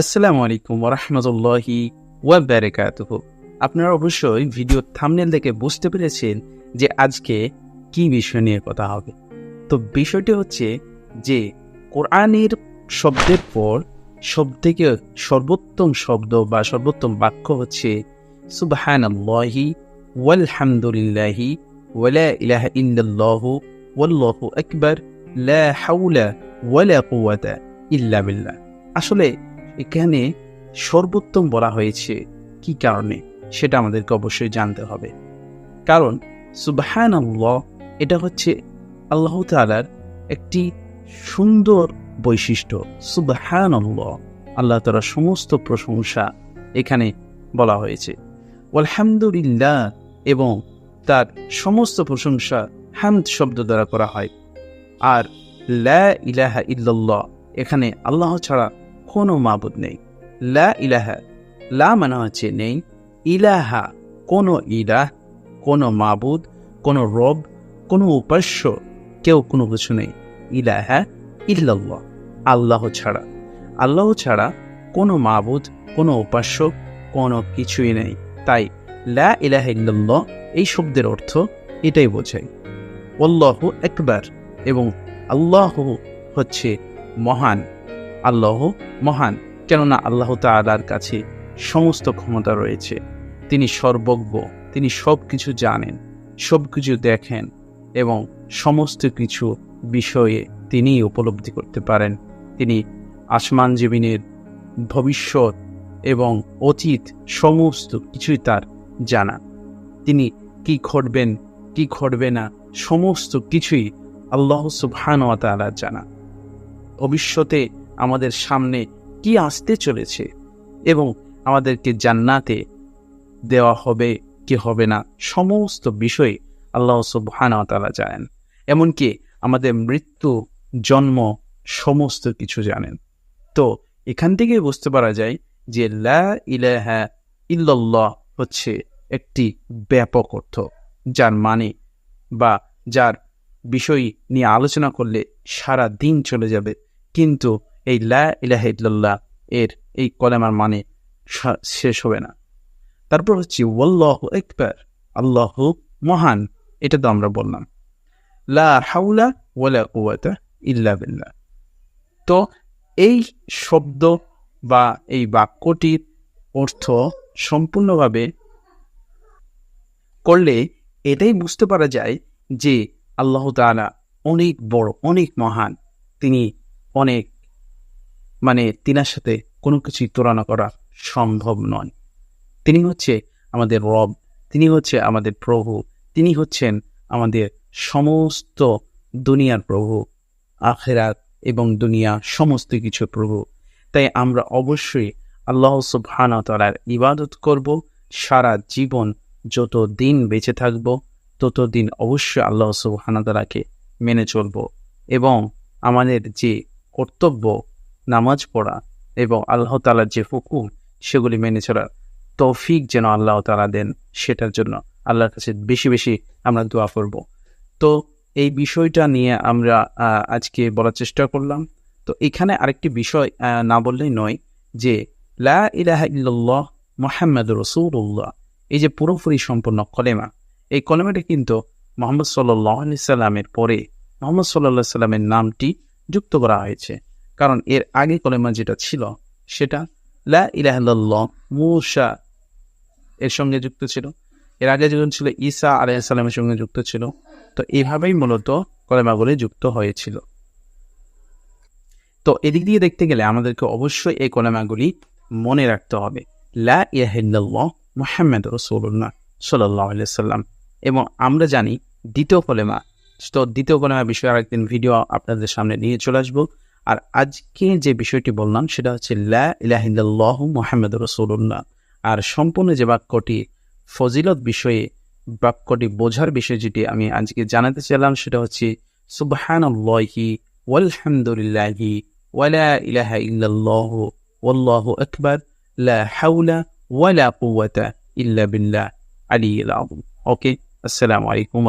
আসসালামু আলাইকুম ওরহমতুল্লাহি ওয়াবারাকাতুহ। আপনারা অবশ্যই ভিডিও থামনেল দেখে বুঝতে পেরেছেন যে আজকে কি বিষয় নিয়ে কথা হবে। তো বিষয়টি হচ্ছে যে কোরআনের শব্দের পর সবথেকে সর্বোত্তম শব্দ বা সর্বোত্তম বাক্য হচ্ছে সুবহানাল্লাহি ওয়ালহামদুলিল্লাহি ওয়ালা ইলাহা ইল্লাল্লাহু ওয়াল্লাহু আকবার, লা হাওলা ওয়ালা কুওয়াতা ইল্লা বিল্লাহ। আসলে এখানে সর্বোত্তম বলা হয়েছে কি কারণে? সেটা আমাদেরকে অবশ্যই জানতে হবে। কারণ সুবহান আল্লাহ এটা হচ্ছে আল্লাহ তালার একটি সুন্দর বৈশিষ্ট্য। সুবহান আল্লাহ আল্লাহ তালার সমস্ত প্রশংসা এখানে বলা হয়েছে। আলহামদুলিল্লাহ এবং তার সমস্ত প্রশংসা হামদ শব্দ দ্বারা করা হয়। আর লা ইলাহা ইল্লাল্লাহ, এখানে আল্লাহ ছাড়া কোনো মাবুদ নেই। লা ইলাহা, লা মানে হচ্ছে নেই। ইলাহা, কোনো ইলাহ, কোনো মাবুদ, কোনো রব, কোনো উপাস্য, কেউ কোনো কিছু নেই। ইলাহা ইল্লাল্লাহ, আল্লাহ ছাড়া। আল্লাহ ছাড়া কোনো মাবুদ, কোনো উপাস্য, কোনো কিছুই নেই। তাই লা ইলাহা ইল্লাল্লাহ এই শব্দের অর্থ এটাই বোঝায়। অল্লাহ একবার এবং আল্লাহ হচ্ছে মহান। আল্লাহ মহান, কেননা আল্লাহ তালার কাছে সমস্ত ক্ষমতা রয়েছে। তিনি সর্বজ্ঞ, তিনি সব কিছু জানেন সব কিছু দেখেন এবং সমস্ত কিছু বিষয়ে তিনি উপলব্ধি করতে পারেন। তিনি আসমান জীবিনের ভবিষ্যৎ এবং অতীত সমস্ত কিছুই তার জানা। তিনি কি ঘটবেন, কি ঘটবে না, সমস্ত কিছুই আল্লাহ সুবহান তালা জানা। ভবিষ্যতে আমাদের সামনে কি আসতে চলেছে এবং আমাদেরকে জান্নাতে দেওয়া হবে কি হবে না সমস্ত বিষয়ে আল্লাহ সুবহানাতালা জানেন। এমনকি আমাদের মৃত্যু, জন্ম সমস্ত কিছু জানেন। তো এখান থেকেই বুঝতে পারা যায় যে লা ইল্লাল্লাহ হচ্ছে একটি ব্যাপক অর্থ, যার মানে বা যার বিষয় নিয়ে আলোচনা করলে সারা দিন চলে যাবে। কিন্তু এই লা ইলাহা এর এই কলেমার মানে শেষ হবে না। তারপর হচ্ছে, ওয়াল্লাহ একবার আল্লাহ মহান, এটা তো আমরা বললাম। লা হাউলা তো এই শব্দ বা এই বাক্যটির অর্থ সম্পূর্ণভাবে করলে এটাই বুঝতে পারা যায় যে আল্লাহ তালা অনেক বড়, অনেক মহান। তিনি অনেক মানে তিনার সাথে কোনো কিছুই তুলনা করা সম্ভব নয়। তিনি হচ্ছে আমাদের রব, তিনি হচ্ছে আমাদের প্রভু, তিনি হচ্ছেন আমাদের সমস্ত দুনিয়ার প্রভু, আখেরাত এবং দুনিয়া সমস্ত কিছু প্রভু। তাই আমরা অবশ্যই আল্লাহ সুবহানা তালার ইবাদত করব, সারা জীবন যত দিন বেঁচে থাকব তত দিন অবশ্যই আল্লাহ সুবহানা তালাকে মেনে চলব এবং আমাদের যে কর্তব্য নামাজ পড়া এবং আল্লাহ তালার যে হুকুম, সেগুলি মেনে চলার তৌফিক যেন আল্লাহ তালা দেন, সেটার জন্য আল্লাহর কাছে বেশি বেশি আমরা দোয়া করব। তো এই বিষয়টা নিয়ে আমরা আজকে বলার চেষ্টা করলাম। তো এখানে আরেকটি বিষয় না বললেই নয় যে, লা ইলাহা ইল্লাল্লাহ মোহাম্মদ রসুল্লাহ এই যে পুরোপুরি সম্পূর্ণ কলেমা, এই কলেমাটা কিন্তু মোহাম্মদ সাল্লাহ সাল্লামের পরে, মোহাম্মদ সাল্লাহ সাল্লামের নামটি যুক্ত করা হয়েছে। কারণ এর আগে কলেমা যেটা ছিল সেটা লা ইলাহাল্লাহ মুসা এর সঙ্গে যুক্ত ছিল। এর আগে যখন ছিল ঈসা আলাইসাল্লামের সঙ্গে যুক্ত ছিল। তো এইভাবেই মূলত কলেমাগুলি যুক্ত হয়েছিল। তো এদিক দিয়ে দেখতে গেলে আমাদেরকে অবশ্যই এই কলেমাগুলি মনে রাখতে হবে। লা ইয়াহিল্লাহ রসুল্লাহ সাল্লাহ সাল্লাম। এবং আমরা জানি দ্বিতীয় কলেমা। তো দ্বিতীয় কলেমা বিষয়ে আরেকদিন ভিডিও আপনাদের সামনে নিয়ে চলে আসব। আর আজকে যে বিষয়টি বললাম, সেটা হচ্ছে লা ইলাহিল্লাহ মোহাম্মদ রসুল্লাহ আর সম্পূর্ণ যে বাক্যটি ফজিলত বিষয়ে, বাক্যটি বোঝার বিষয় যেটি আমি আজকে জানাতে চাইলাম, সেটা হচ্ছে সুবহানাল্লাহি ওয়ালহামদুলিল্লাহি ওয়ালা ইলাহা লা ওয়ালা ইল্লা বিল্লাহ ওকে, আসসালামু আলাইকুম